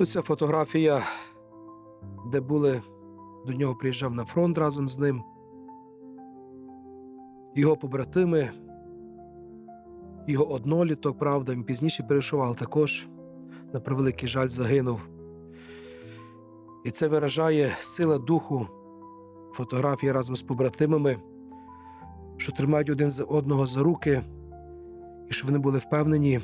Тут ця фотографія, де були, до нього приїжджав на фронт разом з ним. Його побратими, його одноліток, правда, він пізніше перейшов, але також, на превеликий жаль, загинув. І це виражає сила духу фотографії разом з побратимами, що тримають один за одного за руки, і що вони були впевнені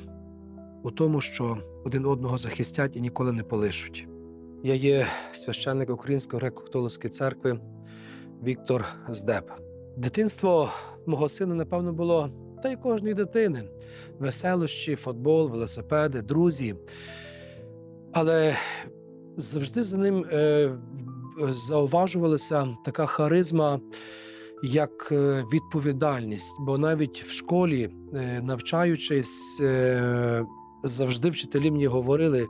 у тому, що один одного захистять і ніколи не полишуть. Я є священник Української греко-католицької церкви Віктор Здеб. Дитинство мого сина, напевно, було та й кожної дитини: веселощі, футбол, велосипеди, друзі. Але завжди за ним е, зауважувалася така харизма, як е, відповідальність. Бо навіть в школі, е, навчаючись, завжди вчителі мені говорили,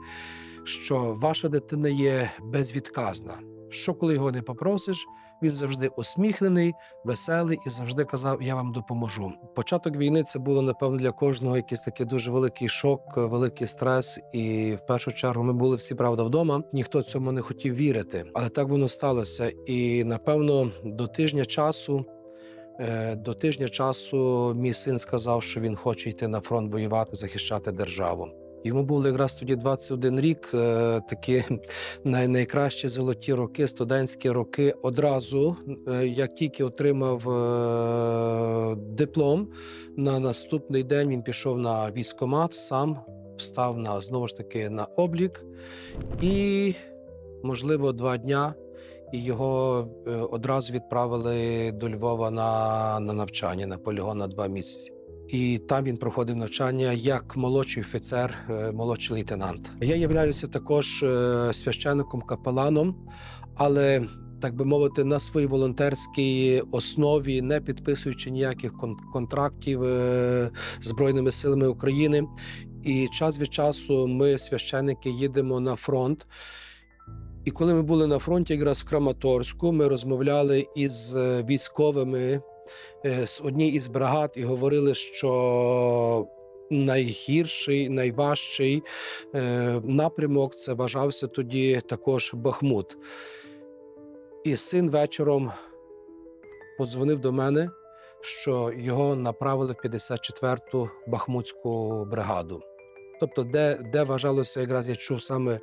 що ваша дитина є безвідказна. Що коли його не попросиш, він завжди усміхнений, веселий і завжди казав: Я вам допоможу. Початок війни це було напевно для кожного якийсь такий дуже великий шок, великий стрес. І в першу чергу ми були всі правда вдома. Ніхто цьому не хотів вірити, але так воно сталося. І напевно до тижня часу. Е, До тижня часу мій син сказав, що він хоче йти на фронт воювати, захищати державу. Йому було якраз тоді 21 рік, е, такі най- найкращі золоті роки, студентські роки. Одразу, е, як тільки отримав диплом, на наступний день він пішов на військкомат, сам встав на знову ж таки на облік, і, можливо, два дня. І його е, одразу відправили до Львова на, на навчання на полігон на два місяці. І там він проходив навчання як молодший офіцер, е, молодший лейтенант. Я являюся також е, священником капеланом, але так би мовити, на своїй волонтерській основі, не підписуючи ніяких кон- контрактів Збройними силами України. І час від часу ми, священники, їдемо на фронт. І коли ми були на фронті, якраз в Краматорську, ми розмовляли із е, військовими е, з однієї із бригад і говорили, що найгірший, найважчий е, напрямок це вважався тоді також Бахмут. І син вечором подзвонив до мене, що його направили в 54-ту Бахмутську бригаду. Тобто, де, де вважалося, якраз я чув саме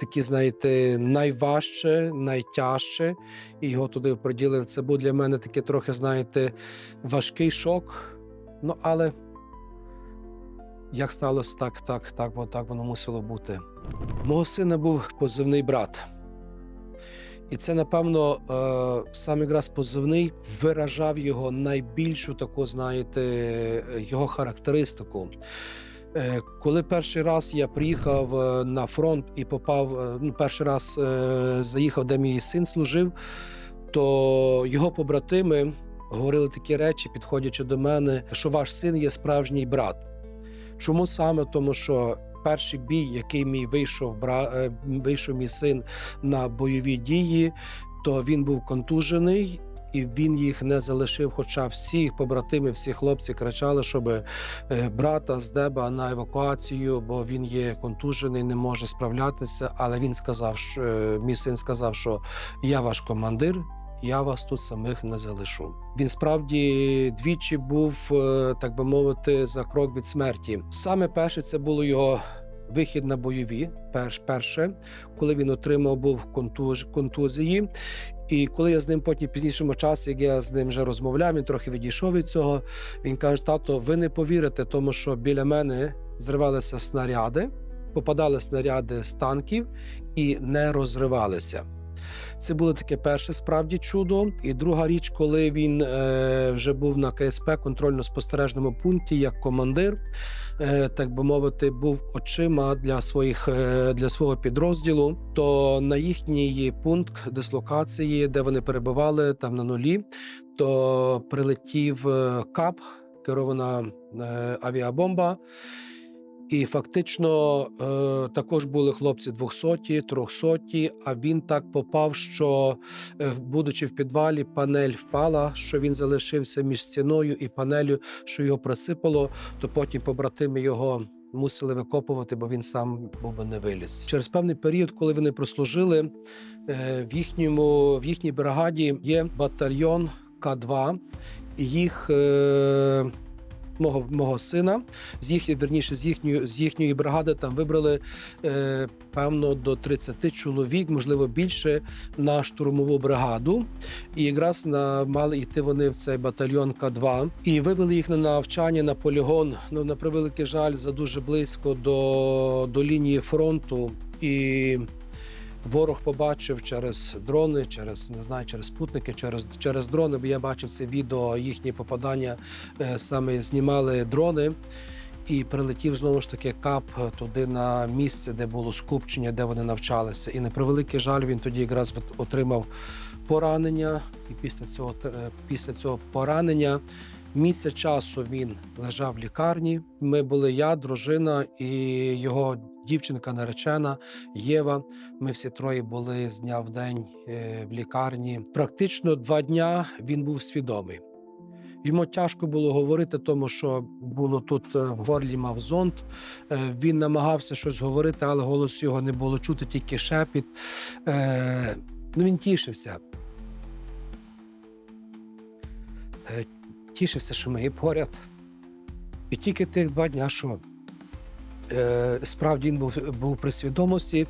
такі, знаєте, найважче, найтяжче, і його туди приділили. Це був для мене такий трохи, знаєте, важкий шок. Ну, але як сталося, так, так, так, бо так воно мусило бути. Мого сина був позивний брат. І це, напевно, е, сам якраз позивний виражав його найбільшу таку, знаєте, його характеристику. Е, Коли перший раз я приїхав е, на фронт і попав, е, ну, перший раз заїхав, де мій син служив, то його побратими говорили такі речі, підходячи до мене, що ваш син є справжній брат. Чому саме? Тому що перший бій, який мій вийшов, бра... вийшов мій син на бойові дії, то він був контужений. І він їх не залишив. Хоча всі побратими, всі хлопці кричали, щоб е, брата з деба на евакуацію, бо він є контужений, не може справлятися. Але він сказав, що е, мій син сказав, що я ваш командир, я вас тут самих не залишу. Він справді двічі був, е, так би мовити, за крок від смерті. Саме перше це було його. Вихід на бойові, перш, перше, коли він отримав був контуз, контузії. І коли я з ним потім пізнішому часу, як я з ним вже розмовляв, він трохи відійшов від цього. Він каже: тато, ви не повірите, тому що біля мене зривалися снаряди, попадали снаряди з танків і не розривалися. Це було таке перше справді чудо. І друга річ, коли він е, вже був на КСП контрольно-спостережному пункті як командир, е, так би мовити, був очима для своїх е, для свого підрозділу. То на їхній пункт дислокації, де вони перебували, там на нулі, то прилетів е, кап, керована е, авіабомба. І фактично е, також були хлопці 200, 300, а він так попав, що, е, будучи в підвалі, панель впала, що він залишився між стіною і панелю, що його присипало, то потім побратими його мусили викопувати, бо він сам був би не виліз. Через певний період, коли вони прослужили, е, в їхньому в їхній бригаді є батальйон К2, і їх. Мого, мого сина з їх верніше з їхньої з їхньої бригади там вибрали е, певно до 30 чоловік, можливо більше, на штурмову бригаду. І якраз на мали йти вони в цей батальйон К2 і вивели їх на навчання на полігон. Ну на превеликий жаль, за дуже близько до, до лінії фронту. І ворог побачив через дрони, через не знаю, через спутники, через через дрони. Бо я бачив це відео, їхні попадання е, саме знімали дрони. І прилетів знову ж таки кап туди на місце, де було скупчення, де вони навчалися. І на превеликий жаль, він тоді якраз от- отримав поранення. І після цього е, після цього поранення місяць часу він лежав в лікарні. Ми були я, дружина і його дівчинка наречена Єва. Ми всі троє були з дня в день е, в лікарні. Практично два дня він був свідомий. Йому тяжко було говорити, тому що було тут е, в горлі мав зонд. Е, Він намагався щось говорити, але голос його не було чути, тільки шепіт. Ну він тішився. Тішився, що ми є поряд. І тільки тих два дня, що справді він був, був при свідомості,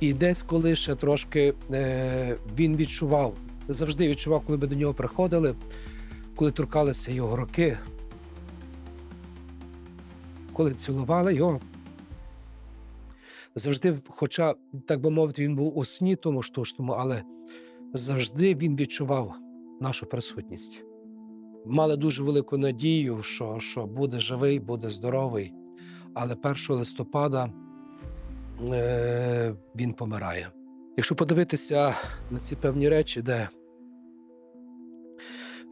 і десь коли ще трошки е, він відчував, завжди відчував, коли ми до нього приходили, коли торкалися його руки, коли цілували його. Завжди, хоча, так би мовити, він був у сні тому штучному, але завжди він відчував нашу присутність. Мали дуже велику надію, що, що буде живий, буде здоровий. Але 1 листопада е, він помирає. Якщо подивитися на ці певні речі, де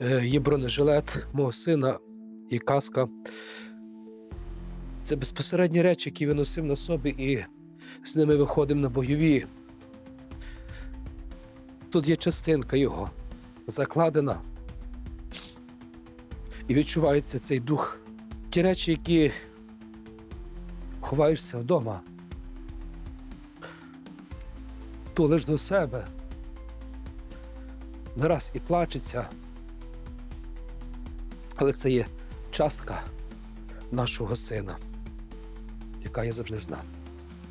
е, є бронежилет мого сина і каска, це безпосередні речі, які він носив на собі, і з ними виходимо на бойові. Тут є частинка його закладена. І відчувається цей дух. Ті речі, які ховаєшся вдома, тулиш до себе. Не раз і плачеться. Але це є частка нашого сина, яка я завжди знав.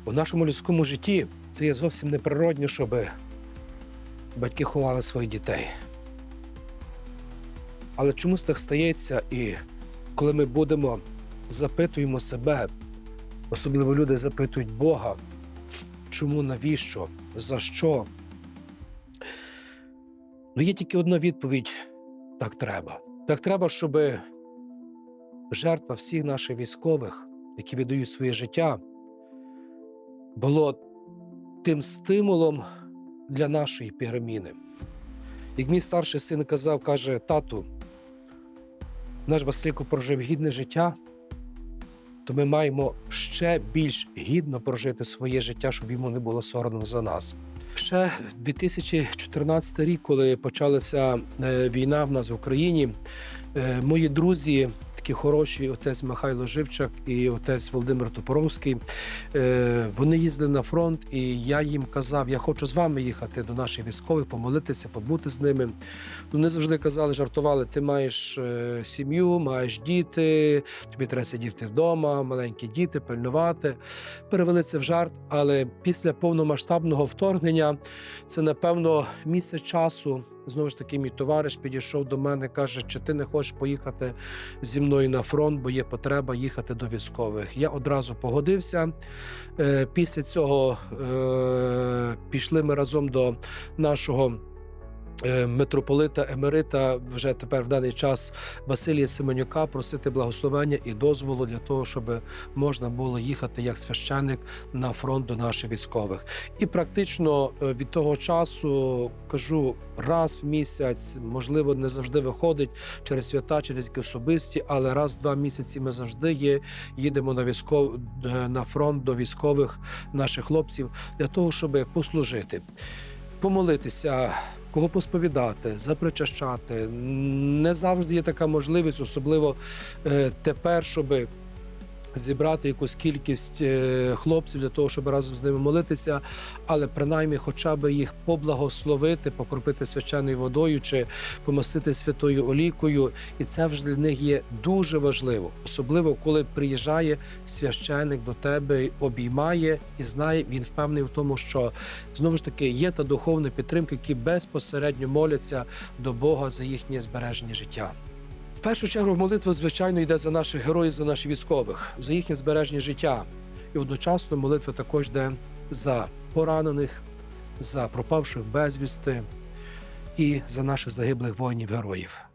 У нашому людському житті це є зовсім неприродно, щоб батьки ховали своїх дітей. Але чомусь так стається, і коли ми будемо запитуємо себе, особливо люди запитують Бога, чому, навіщо, за що? Ну, є тільки одна відповідь: так треба. Так треба, щоб жертва всіх наших військових, які віддають своє життя, було тим стимулом для нашої переміни. Як мій старший син казав, каже: тату, наш Василько прожив гідне життя, то ми маємо ще більш гідно прожити своє життя, щоб йому не було соромно за нас. Ще 2014 рік, коли почалася е, війна в нас в Україні, е, мої друзі, такі хороші, отець Михайло Живчак і отець Володимир Топоровський, е, вони їздили на фронт, і я їм казав, я хочу з вами їхати до наших військових, помолитися, побути з ними. Ну, Вони завжди казали, жартували: ти маєш е, сім'ю, маєш діти, тобі треба сидіти вдома, маленькі діти, пильнувати. Перевели це в жарт, але після повномасштабного вторгнення це, напевно, місяць часу. Знову ж таки, мій товариш підійшов до мене, каже, чи ти не хочеш поїхати зі мною на фронт, бо є потреба їхати до військових. Я одразу погодився. Е, Після цього е, пішли ми разом до нашого. Е, Митрополита Емерита вже тепер в даний час Василія Семенюка просити благословення і дозволу для того, щоб можна було їхати як священник на фронт до наших військових. І практично е, від того часу кажу раз в місяць, можливо, не завжди виходить через свята, через які особисті, але раз в два місяці ми завжди є. Їдемо на військов е, на фронт до військових наших хлопців для того, щоб послужити, помолитися. Кого посповідати, запричащати. Не завжди є така можливість, особливо е, тепер, щоб зібрати якусь кількість е, хлопців для того, щоб разом з ними молитися, але принаймні хоча б їх поблагословити, покропити свяченою водою чи помастити святою олійкою. І це вже для них є дуже важливо, особливо коли приїжджає священик до тебе, обіймає і знає, він впевнений в тому, що знову ж таки є та духовна підтримка, які безпосередньо моляться до Бога за їхнє збереження життя. В першу чергу молитва, звичайно, йде за наших героїв, за наших військових, за їхнє збереження життя. І одночасно молитва також йде за поранених, за пропавших безвісти і за наших загиблих воїнів-героїв.